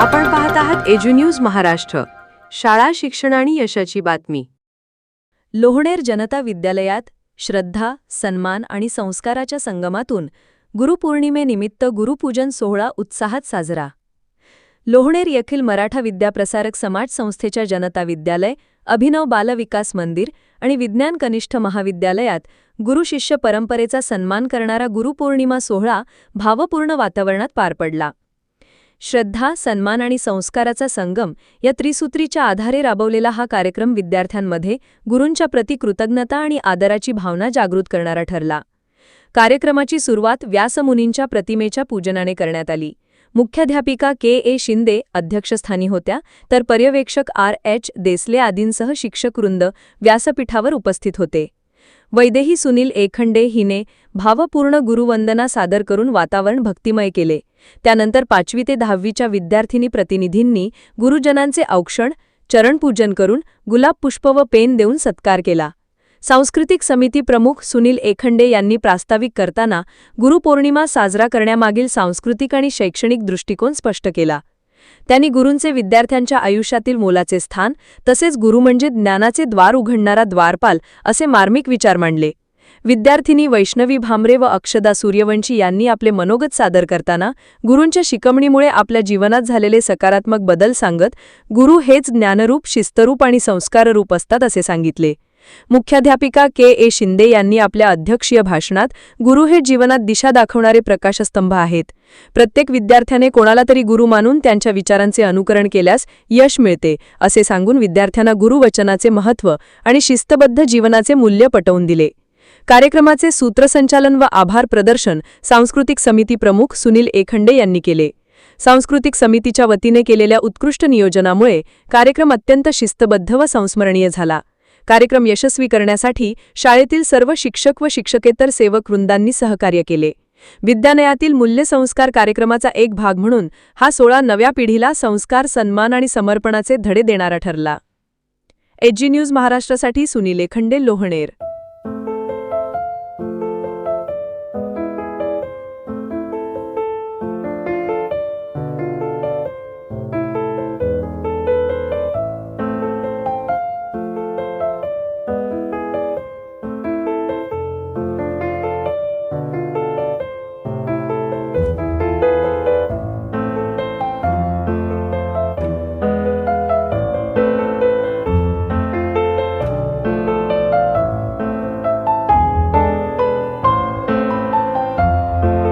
आपण पाहत आहात एज्यू न्यूज महाराष्ट्र. शाळा शिक्षण आणि यशाची बातमी. लोहणेर जनता विद्यालयात श्रद्धा सन्मान आणि संस्काराच्या संगमातून गुरुपौर्णिमेनिमित्त गुरुपूजन सोहळा उत्साहात साजरा. लोहणेर येथील मराठा विद्याप्रसारक समाज संस्थेच्या जनता विद्यालय अभिनव बालविकास मंदिर आणि विज्ञान कनिष्ठ महाविद्यालयात गुरुशिष्य परंपरेचा सन्मान करणारा गुरुपौर्णिमा सोहळा भावपूर्ण वातावरणात पार पडला. श्रद्धा सन्मान आणि संस्काराचा संगम या त्रिसूत्रीच्या आधारे राबवलेला हा कार्यक्रम विद्यार्थ्यांमध्ये गुरूंच्या प्रति कृतज्ञता आणि आदराची भावना जागृत करणारा ठरला. कार्यक्रमाची सुरुवात व्यासमुनींच्या प्रतिमेच्या पूजनाने करण्यात आली. मुख्याध्यापिका के ए शिंदे अध्यक्षस्थानी होत्या तर पर्यवेक्षक आर एच देसले आदींसह शिक्षकवृंद व्यासपीठावर उपस्थित होते. वैदेही सुनील एखंडे हिने भावपूर्ण गुरुवंदना सादर करून वातावरण भक्तिमय केले. त्यानंतर पाचवी ते दहावीच्या विद्यार्थिनी प्रतिनिधींनी गुरुजनांचे औक्षण चरणपूजन करून गुलाब पुष्प व पेन देऊन सत्कार केला. सांस्कृतिक समिती प्रमुख सुनील एखंडे यांनी प्रास्ताविक करताना गुरुपौर्णिमा साजरा करण्यामागील सांस्कृतिक आणि शैक्षणिक दृष्टिकोन स्पष्ट केला. त्यांनी गुरूंचे विद्यार्थ्यांच्या आयुष्यातील मोलाचे स्थान तसेच गुरु म्हणजे ज्ञानाचे द्वार उघडणारा द्वारपाल असे मार्मिक विचार मांडले. विद्यार्थिनी वैष्णवी भामरे व अक्षदा सूर्यवंशी यांनी आपले मनोगत सादर करताना गुरूंच्या शिकवणीमुळे आपल्या जीवनात झालेले सकारात्मक बदल सांगत गुरु हेच ज्ञानरूप शिस्तरूप आणि संस्काररूप असतात असे सांगितले. मुख्याध्यापिका के ए शिंदे यांनी आपल्या अध्यक्षीय भाषणात गुरु हे जीवनात दिशा दाखवणारे प्रकाशस्तंभ आहेत. प्रत्येक विद्यार्थ्याने कोणाला तरी गुरु मानून त्यांच्या विचारांचे अनुकरण केल्यास यश मिळते असे सांगून विद्यार्थ्यांना गुरुवचनाचे महत्त्व आणि शिस्तबद्ध जीवनाचे मूल्य पटवून दिले. कार्यक्रमाचे सूत्रसंचालन व आभार प्रदर्शन सांस्कृतिक समिती प्रमुख सुनील एखंडे यांनी केले. सांस्कृतिक समितीच्या वतीने केलेल्या उत्कृष्ट नियोजनामुळे कार्यक्रम अत्यंत शिस्तबद्ध व संस्मरणीय झाला. कार्यक्रम यशस्वी करण्यासाठी शाळेतील सर्व शिक्षक व शिक्षकेतर सेवक वृंदांनी सहकार्य केले. विद्यालयातील मूल्यसंस्कार कार्यक्रमाचा एक भाग म्हणून हा सोळा नव्या पिढीला संस्कार सन्मान आणि समर्पणाचे धडे देणारा ठरला. एजी न्यूज महाराष्ट्रासाठी सुनील खंडे लोहणेर.